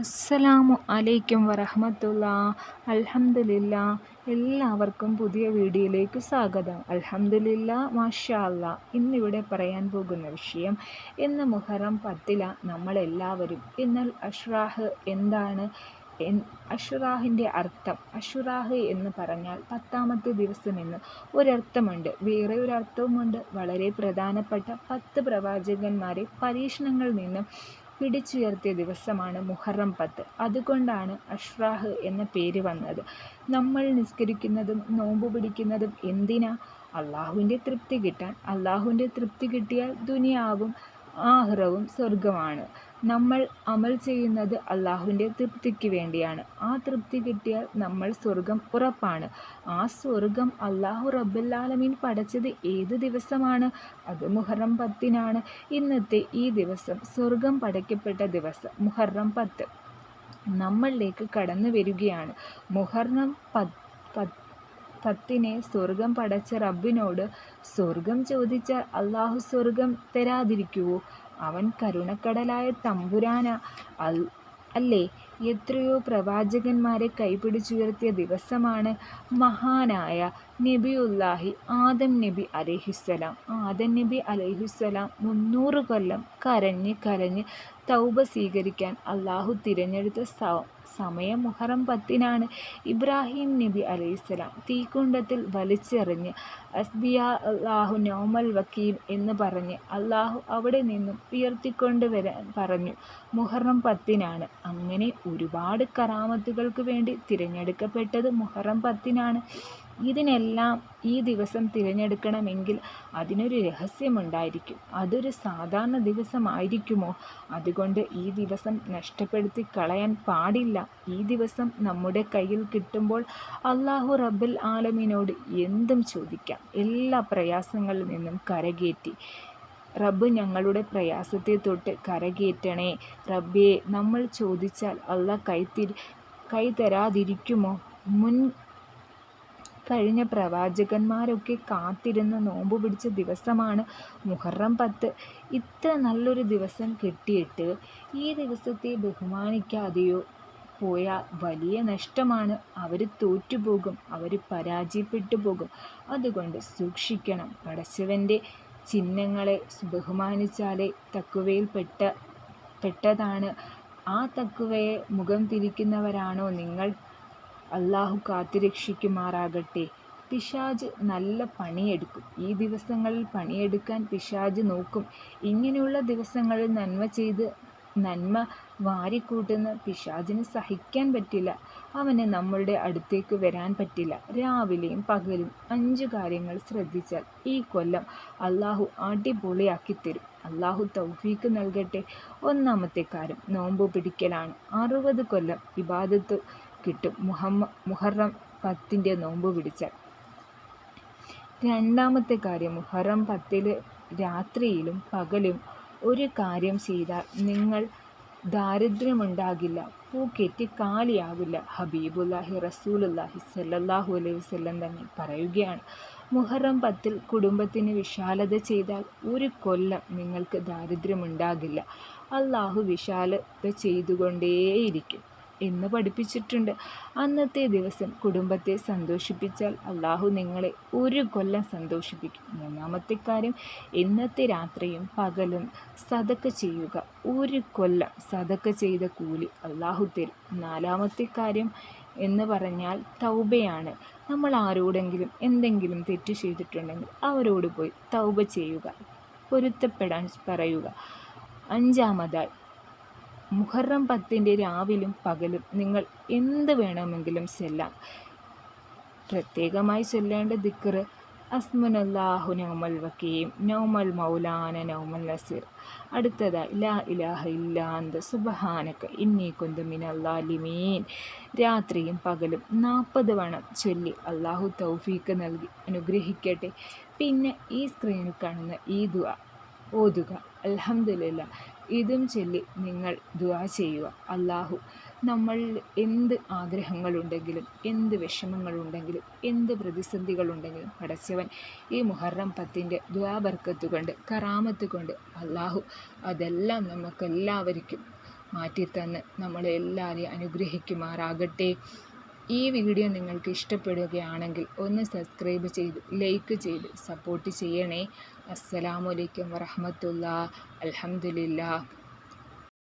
അസ്സലാമു അലൈക്കും വറഹമത്തുള്ള. അൽഹംദുലില്ല. എല്ലാവർക്കും പുതിയ വീഡിയോയിലേക്ക് സ്വാഗതം. അൽഹംദുലില്ല മാഷാ അല്ല ഇന്നിവിടെ പറയാൻ പോകുന്ന വിഷയം ഇന്ന് മുഹറം പത്തില. നമ്മളെല്ലാവരും എന്നാൽ അഷ്റാഹ് എന്താണ്? അഷുറാഹിന്റെ അർത്ഥം. അഷുറാഹ് എന്ന് പറഞ്ഞാൽ പത്താമത്തെ ദിവസം എന്ന് ഒരർത്ഥമുണ്ട്. വേറെ ഒരർത്ഥവുമുണ്ട്. വളരെ പ്രധാനപ്പെട്ട പത്ത് പ്രവാചകന്മാരെ പരീക്ഷണങ്ങളിൽ നിന്നും പിടിച്ചുയർത്തിയ ദിവസമാണ് മുഹറം പത്ത്. അതുകൊണ്ടാണ് അഷ്റാഹ് എന്ന പേര് വന്നത്. നമ്മൾ നിസ്കരിക്കുന്നതും നോമ്പ് പിടിക്കുന്നതും എന്തിനാ? അള്ളാഹുവിന്റെ തൃപ്തി കിട്ടാൻ. അള്ളാഹുവിന്റെ തൃപ്തി കിട്ടിയാൽ ദുനിയാവും. ആഹ്റവും സ്വർഗമാണ് നമ്മൾ അമൽ ചെയ്യുന്നത് അള്ളാഹുവിന്റെ തൃപ്തിക്ക് വേണ്ടിയാണ്. ആ തൃപ്തി കിട്ടിയാൽ നമ്മൾ സ്വർഗം ഉറപ്പാണ്. ആ സ്വർഗം അള്ളാഹു റബ്ബുല്ലാലമീൻ പടച്ചത് ഏത് ദിവസമാണ്? അത് മുഹറം പത്തിനാണ്. ഇന്നത്തെ ഈ ദിവസം സ്വർഗം പടയ്ക്കപ്പെട്ട ദിവസം മുഹറം പത്ത്. നമ്മളിലേക്ക് കടന്നു വരികയാണ്. മുഹറം പത്ത് പത്തിനെ സ്വർഗം പടച്ച റബ്ബിനോട് സ്വർഗം ചോദിച്ചാൽ അള്ളാഹു സ്വർഗം തരാതിരിക്കുവോ? അവൻ കരുണക്കടലായ തമ്പുരാന അല്ലേ? എത്രയോ പ്രവാചകന്മാരെ കൈപിടിച്ചുയർത്തിയ ദിവസമാണ് മഹാനായ നബി ഉല്ലാഹി ആദം നബി അലഹിസ്സലാം. ആദം നബി അലഹിസ്സലാം മുന്നൂറ് കൊല്ലം കരഞ്ഞ് കരഞ്ഞ് തൗബ സ്വീകരിക്കാൻ അള്ളാഹു തിരഞ്ഞെടുത്ത സമയം മുഹറം പത്തിനാണ് ഇബ്രാഹിം നബി അലൈഹിസ്സലാം. തീക്കുണ്ടത്തിൽ വലിച്ചെറിഞ്ഞ് അസ്ബിയ അള്ളാഹു നോമൽ വക്കീം എന്ന് പറഞ്ഞ് അള്ളാഹു അവിടെ നിന്നും ഉയർത്തിക്കൊണ്ട് വരാൻ പറഞ്ഞു. മുഹറം പത്തിനാണ്. അങ്ങനെ ഒരുപാട് കറാമത്തുകൾക്ക് വേണ്ടി തിരഞ്ഞെടുക്കപ്പെട്ടത് മുഹറം പത്തിനാണ്. ഇതിനെല്ലാം ഈ ദിവസം തിരഞ്ഞെടുക്കണമെങ്കിൽ അതിനൊരു രഹസ്യമുണ്ടായിരിക്കും. അതൊരു സാധാരണ ദിവസമായിരിക്കുമോ? അതുകൊണ്ട് ഈ ദിവസം നഷ്ടപ്പെടുത്തി കളയാൻ പാടില്ല. ഈ ദിവസം നമ്മുടെ കയ്യിൽ കിട്ടുമ്പോൾ അള്ളാഹു റബ്ബുൽ ആലമിനോട് എന്തും ചോദിക്കാം. എല്ലാ പ്രയാസങ്ങളിൽ നിന്നും കരകയറ്റി. റബ്ബ് ഞങ്ങളുടെ പ്രയാസത്തെ തൊട്ട് കരകയറ്റണേ. റബ്ബേ നമ്മൾ ചോദിച്ചാൽ അല്ല കൈത്തിരി കൈ തരാതിരിക്കുമോ? മുൻ കഴിഞ്ഞ പ്രവാചകന്മാരൊക്കെ കാത്തിരുന്ന് നോമ്പ് പിടിച്ച ദിവസമാണ് മുഹറം പത്ത്. ഇത്ര നല്ലൊരു ദിവസം കിട്ടിയിട്ട് ഈ ദിവസത്തെ ബഹുമാനിക്കാതെയോ പോയ വലിയ നഷ്ടമാണ്. അവർ തോറ്റുപോകും അവർ പരാജയപ്പെട്ടു പോകും. അതുകൊണ്ട് സൂക്ഷിക്കണം. പടച്ചവന്റെ ചിഹ്നങ്ങളെ ബഹുമാനിച്ചാലേ തക്കുവയിൽ പെട്ട പെട്ടതാണ്. ആ തക്കുവയെ മുഖം തിരിക്കുന്നവരാണോ നിങ്ങൾ? അള്ളാഹു കാത്തുരക്ഷിക്കുമാറാകട്ടെ. പിശാജ് നല്ല പണിയെടുക്കും. ഈ ദിവസങ്ങളിൽ പണിയെടുക്കാൻ പിശാജ് നോക്കും. ഇങ്ങനെയുള്ള ദിവസങ്ങളിൽ നന്മ ചെയ്ത് നന്മ വാരിക്കൂട്ടുന്ന പിശാചിന് സഹിക്കാൻ പറ്റില്ല. അവന് നമ്മളുടെ അടുത്തേക്ക് വരാൻ പറ്റില്ല. രാവിലെയും പകലും അഞ്ച് കാര്യങ്ങൾ ശ്രദ്ധിച്ചാൽ ഈ കൊല്ലം അള്ളാഹു അടിപൊളിയാക്കി തരും. അള്ളാഹു തൗഫീക്ക് നൽകട്ടെ. ഒന്നാമത്തെ കാര്യം നോമ്പ് പിടിക്കലാണ്. അറുപത് കൊല്ലം ഇബാദത്ത് കിട്ടും. മുഹമ്മ മുഹറം പത്തിന്റെ നോമ്പ് പിടിച്ചാൽ. രണ്ടാമത്തെ കാര്യം മുഹറം പത്തിൽ രാത്രിയിലും പകലും ഒരു കാര്യം ചെയ്താൽ നിങ്ങൾ ദാരിദ്ര്യമുണ്ടാകില്ല പൂക്കെറ്റി കാലിയാകില്ല. ഹബീബുല്ലാഹി റസൂലുല്ലാഹി സല്ലല്ലാഹു അലൈഹി വസല്ലം തന്നെ പറയുകയാണ് മുഹറം പത്തിൽ കുടുംബത്തിന് വിശാലത ചെയ്താൽ ഒരു കൊല്ലം നിങ്ങൾക്ക് ദാരിദ്ര്യമുണ്ടാകില്ല. അള്ളാഹു വിശാലത ചെയ്തുകൊണ്ടേയിരിക്കും. എന്ന് പഠിപ്പിച്ചിട്ടുണ്ട്. അന്നത്തെ ദിവസം കുടുംബത്തെ സന്തോഷിപ്പിച്ചാൽ അള്ളാഹു നിങ്ങളെ ഒരു കൊല്ലം സന്തോഷിപ്പിക്കും. മൂന്നാമത്തെ കാര്യം ഇന്നത്തെ രാത്രിയും പകലും സതക്ക ചെയ്യുക. ഒരു കൊല്ലം സതക്ക ചെയ്ത കൂലി അള്ളാഹു തരും. നാലാമത്തെ കാര്യം എന്ന് പറഞ്ഞാൽ തൗബയാണ്. നമ്മൾ ആരോടെങ്കിലും എന്തെങ്കിലും തെറ്റ് ചെയ്തിട്ടുണ്ടെങ്കിൽ അവരോട് പോയി തൗബ ചെയ്യുക. പൊരുത്തപ്പെടാൻ പറയുക. അഞ്ചാമതായി മുഹറം പത്തിന്റെ രാവിലും പകലും നിങ്ങൾ എന്ത് വേണമെങ്കിലും ചെല്ലാം. പ്രത്യേകമായി ചൊല്ലേണ്ട ദിക്കർ അസ്മുനല്ലാഹു നൗമൽ വക്കീം നൗമൽ മൗലാന നൗമൽ നസീർ. അടുത്തതായി ലാ ഇലാഹ ഇല്ലാന്ത സുബഹാനക്ക ഇന്നി കുന്തുമിനല്ലാലിമീൻ രാത്രിയും പകലും നാൽപ്പത് വണം ചൊല്ലി അള്ളാഹു തൗഫീക്ക് നൽകി അനുഗ്രഹിക്കട്ടെ. പിന്നെ ഈ സ്ക്രീനിൽ കാണുന്ന ഈ ദുആ ഓതുക. അൽഹംദുലില്ല ഇതും ചൊല്ലി നിങ്ങൾ ദുവാ ചെയ്യുക. അള്ളാഹു നമ്മൾ എന്ത് ആഗ്രഹങ്ങളുണ്ടെങ്കിലും എന്ത് വിഷമങ്ങളുണ്ടെങ്കിലും എന്ത് പ്രതിസന്ധികളുണ്ടെങ്കിലും പടച്ചവൻ ഈ മുഹറം പത്തിന്റെ ദുവാബർക്കത്ത് കൊണ്ട് കറാമത്ത് കൊണ്ട് അള്ളാഹു അതെല്ലാം നമുക്കെല്ലാവർക്കും മാറ്റിത്തന്ന് നമ്മളെല്ലാവരെയും അനുഗ്രഹിക്കുമാറാകട്ടെ. ഈ വീഡിയോ നിങ്ങൾക്ക് ഇഷ്ടപ്പെടുകയാണെങ്കിൽ ഒന്ന് സബ്സ്ക്രൈബ് ചെയ്ത് ലൈക്ക് ചെയ്ത് സപ്പോർട്ട് ചെയ്യണേ. അസ്സലാമലൈക്കും വറഹമത്തുള്ള അലഹമില്ല